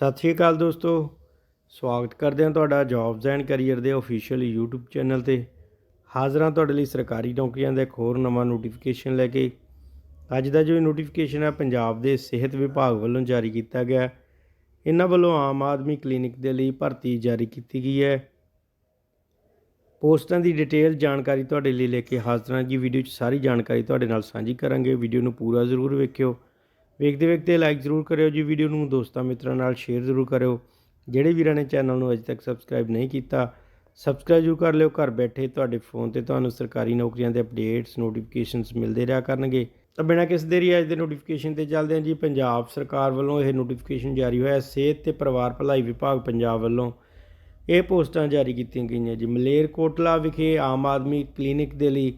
ਸਤਿ ਸ਼੍ਰੀ ਅਕਾਲ ਦੋਸਤੋ। ਸਵਾਗਤ ਕਰਦੇ ਹਾਂ ਤੁਹਾਡਾ ਜੌਬਸ ਐਂਡ ਕੈਰੀਅਰ ਦੇ ਅਫੀਸ਼ੀਅਲ YouTube ਚੈਨਲ ਤੇ। ਹਾਜ਼ਰ ਹਾਂ ਤੁਹਾਡੇ ਲਈ ਸਰਕਾਰੀ ਨੌਕਰੀਆਂ ਦਾ ਇੱਕ ਹੋਰ ਨਵਾਂ ਨੋਟੀਫਿਕੇਸ਼ਨ ਲੈ ਕੇ। ਅੱਜ ਦਾ ਜੋ ਨੋਟੀਫਿਕੇਸ਼ਨ ਹੈ, ਪੰਜਾਬ ਦੇ ਸਿਹਤ ਵਿਭਾਗ ਵੱਲੋਂ ਜਾਰੀ ਕੀਤਾ ਗਿਆ। ਇਹਨਾਂ ਵੱਲੋਂ ਆਮ ਆਦਮੀ ਕਲੀਨਿਕ ਦੇ ਲਈ ਭਰਤੀ ਜਾਰੀ ਕੀਤੀ ਗਈ ਹੈ। ਪੋਸਟਾਂ ਦੀ ਡਿਟੇਲ ਜਾਣਕਾਰੀ ਤੁਹਾਡੇ ਲਈ ਲੈ ਕੇ ਹਾਜ਼ਰ ਹਾਂ ਜੀ। ਵੀਡੀਓ 'ਚ ਸਾਰੀ ਜਾਣਕਾਰੀ ਤੁਹਾਡੇ ਨਾਲ ਸਾਂਝੀ ਕਰਾਂਗੇ। ਵੀਡੀਓ ਨੂੰ ਪੂਰਾ ਜ਼ਰੂਰ ਵੇਖਿਓ। ਵੇਖਦੇ ਵੇਖਦੇ ਲਾਈਕ ਜ਼ਰੂਰ ਕਰਿਓ ਜੀ ਵੀਡੀਓ ਨੂੰ ਦੋਸਤਾਂ ਮਿੱਤਰਾਂ ਨਾਲ ਸ਼ੇਅਰ ਜ਼ਰੂਰ ਕਰਿਓ। ਜਿਹੜੇ ਵੀਰਾਂ ਨੇ ਚੈਨਲ ਨੂੰ ਅਜੇ ਤੱਕ ਸਬਸਕ੍ਰਾਈਬ ਨਹੀਂ ਕੀਤਾ ਸਬਸਕ੍ਰਾਈਬ ਜ਼ਰੂਰ ਕਰ ਲਿਓ। ਘਰ ਬੈਠੇ ਤੁਹਾਡੇ ਫੋਨ ਤੇ ਤੁਹਾਨੂੰ ਸਰਕਾਰੀ ਨੌਕਰੀਆਂ ਦੇ ਅਪਡੇਟਸ ਨੋਟੀਫਿਕੇਸ਼ਨਸ ਮਿਲਦੇ ਰਿਹਾ ਕਰਨਗੇ। ਤਾਂ ਬਿਨਾਂ ਕਿਸੇ ਦੇਰੀ ਅੱਜ ਦੇ ਨੋਟੀਫਿਕੇਸ਼ਨ ਤੇ ਚੱਲਦੇ ਹਾਂ ਜੀ। ਪੰਜਾਬ ਸਰਕਾਰ ਵੱਲੋਂ ਇਹ ਨੋਟੀਫਿਕੇਸ਼ਨ ਜਾਰੀ ਹੋਇਆ ਸਿਹਤ ਤੇ ਪਰਿਵਾਰ ਭਲਾਈ ਵਿਭਾਗ ਪੰਜਾਬ ਵੱਲੋਂ ਇਹ ਪੋਸਟਾਂ ਜਾਰੀ ਕੀਤੀਆਂ ਗਈਆਂ ਜੀ। ਮਲੇਰਕੋਟਲਾ ਵਿਖੇ ਆਮ ਆਦਮੀ ਕਲੀਨਿਕ ਦੇ ਲਈ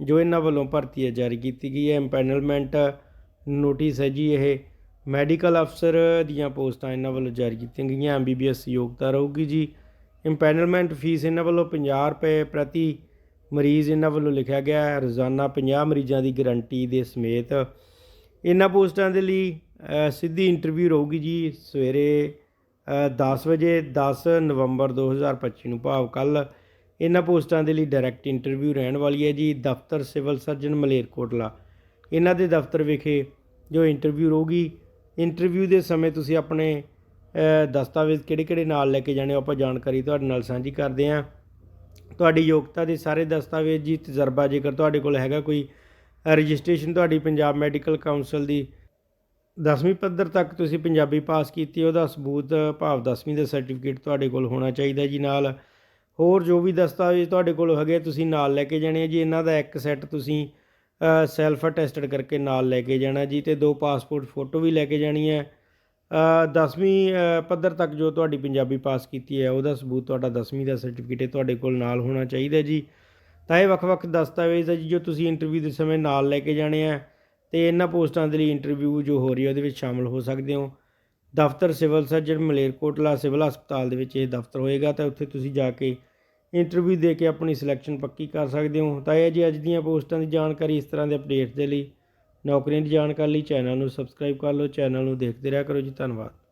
ਜੋ ਇਹਨਾਂ ਵੱਲੋਂ ਭਰਤੀ ਹੈ, ਜਾਰੀ ਕੀਤੀ ਗਈ ਹੈ। ਐਮਪੈਨਲਮੈਂਟ ਨੋਟਿਸ ਹੈ ਜੀ ਇਹ। ਮੈਡੀਕਲ ਅਫਸਰ ਦੀਆਂ ਪੋਸਟਾਂ ਇਹਨਾਂ ਵੱਲੋਂ ਜਾਰੀ ਕੀਤੀਆਂ ਗਈਆਂ। ਐਮਬੀਬੀਐਸ ਯੋਗਤਾ ਰਹੂਗੀ ਜੀ। ਇੰਪੈਨਲਮੈਂਟ ਫੀਸ ਇਹਨਾਂ ਵੱਲੋਂ 50 ਰੁਪਏ ਪ੍ਰਤੀ ਮਰੀਜ਼ ਇਹਨਾਂ ਵੱਲੋਂ ਲਿਖਿਆ ਗਿਆ ਹੈ। ਰੋਜ਼ਾਨਾ 50 ਮਰੀਜ਼ਾਂ ਦੀ ਗਾਰੰਟੀ ਦੇ ਸਮੇਤ ਇਹਨਾਂ ਪੋਸਟਾਂ ਦੇ ਲਈ ਸਿੱਧੀ ਇੰਟਰਵਿਊ ਰਹੂਗੀ ਜੀ ਸਵੇਰੇ ਅ, 10 ਵਜੇ 10 ਨਵੰਬਰ 2025 ਨੂੰ ਭਾਵ ਕੱਲ ਇਹਨਾਂ ਪੋਸਟਾਂ ਦੇ ਲਈ ਡਾਇਰੈਕਟ ਇੰਟਰਵਿਊ ਰਹਿਣ ਵਾਲੀ ਹੈ ਜੀ। ਦਫ਼ਤਰ ਸਿਵਲ ਸਰਜਨ ਮਲੇਰਕੋਟਲਾ। ਇਹਨਾਂ ਦੇ ਦਫ਼ਤਰ ਵਿਖੇ ਜੋ ਇੰਟਰਵਿਊ ਰਹੂਗੀ। ਇੰਟਰਵਿਊ ਦੇ ਸਮੇਂ ਤੁਸੀਂ ਆਪਣੇ ਦਸਤਾਵੇਜ਼ ਕਿਹੜੇ-ਕਿਹੜੇ ਨਾਲ ਲੈ ਕੇ ਜਾਣੇ ਹੋ ਆਪਾਂ ਜਾਣਕਾਰੀ ਤੁਹਾਡੇ ਨਾਲ ਸਾਂਝੀ ਕਰਦੇ ਹਾਂ। ਤੁਹਾਡੀ ਯੋਗਤਾ ਦੇ ਸਾਰੇ ਦਸਤਾਵੇਜ਼ ਜੀ, ਤਜਰਬਾ ਜੇਕਰ ਤੁਹਾਡੇ ਕੋਲ ਹੈਗਾ ਕੋਈ ਰਜਿਸਟ੍ਰੇਸ਼ਨ ਤੁਹਾਡੀ ਪੰਜਾਬ ਮੈਡੀਕਲ ਕਾਉਂਸਲ ਦੀ 10ਵੀਂ ਪੱਧਰ ਤੱਕ ਤੁਸੀਂ ਪੰਜਾਬੀ ਪਾਸ ਕੀਤੀ, ਉਹਦਾ ਸਬੂਤ ਭਾਵ 10ਵੀਂ ਦਾ ਸਰਟੀਫਿਕੇਟ ਤੁਹਾਡੇ ਕੋਲ ਹੋਣਾ ਚਾਹੀਦਾ ਜੀ ਨਾਲ। ਹੋਰ ਜੋ ਵੀ ਦਸਤਾਵੇਜ਼ ਤੁਹਾਡੇ ਕੋਲ ਹੈਗੇ, ਤੁਸੀਂ ਨਾਲ ਲੈ ਕੇ ਜਾਣੇ ਆ ਜੀ। ਇਹਨਾਂ ਦਾ ਇੱਕ ਸੈੱਟ ਤੁਸੀਂ ਸੈਲਫ ਅਟੈਸਟਡ ਕਰਕੇ ਨਾਲ ਲੈ ਕੇ ਜਾਣਾ ਜੀ ਤੇ ਦੋ ਪਾਸਪੋਰਟ ਫੋਟੋ ਵੀ ਲੈ ਕੇ ਜਾਣੀ ਹੈ। 10ਵੀਂ ਪੱਧਰ ਤੱਕ ਜੋ ਤੁਹਾਡੀ ਪੰਜਾਬੀ ਪਾਸ ਕੀਤੀ ਹੈ, ਉਹਦਾ ਸਬੂਤ ਤੁਹਾਡਾ 10ਵੀਂ ਦਾ ਸਰਟੀਫਿਕੇਟ ਤੁਹਾਡੇ ਕੋਲ ਨਾਲ ਹੋਣਾ ਚਾਹੀਦਾ ਜੀ। ਤਾਂ ਇਹ ਵੱਖ-ਵੱਖ ਦਸਤਾਵੇਜ਼ ਹੈ ਜੀ, ਜੋ ਤੁਸੀਂ ਇੰਟਰਵਿਊ ਦੇ ਸਮੇਂ ਨਾਲ ਲੈ ਕੇ ਜਾਣੇ ਆ ਤੇ ਇਹਨਾਂ ਪੋਸਟਾਂ ਦੇ ਲਈ ਇੰਟਰਵਿਊ ਜੋ ਹੋ ਰਹੀ ਹੈ, ਉਹਦੇ ਵਿੱਚ ਸ਼ਾਮਲ ਹੋ ਸਕਦੇ ਹੋ। ਦਫ਼ਤਰ ਸਿਵਲ ਸਰਜਨ ਮਲੇਰਕੋਟਲਾ ਸਿਵਲ ਹਸਪਤਾਲ ਦੇ ਵਿੱਚ ਇਹ ਦਫ਼ਤਰ ਹੋਏਗਾ, ਤਾਂ ਉੱਥੇ ਤੁਸੀਂ ਜਾ ਕੇ ਇੰਟਰਵਿਊ ਦੇ ਕੇ ਆਪਣੀ ਸਿਲੈਕਸ਼ਨ ਪੱਕੀ ਕਰ ਸਕਦੇ ਹੋ। ਤਾਂ ਇਹ ਜੀ ਅੱਜ ਦੀਆਂ ਪੋਸਟਾਂ ਦੀ ਜਾਣਕਾਰੀ ਇਸ ਤਰ੍ਹਾਂ ਦੇ ਅਪਡੇਟਸ ਦੇ ਲਈ ਨੌਕਰੀਆਂ ਦੀ ਜਾਣਕਾਰੀ ਲਈ ਚੈਨਲ ਨੂੰ ਸਬਸਕ੍ਰਾਈਬ ਕਰ ਲਓ। ਚੈਨਲ ਨੂੰ ਦੇਖਦੇ ਰਿਹਾ ਕਰੋ ਜੀ। ਧੰਨਵਾਦ।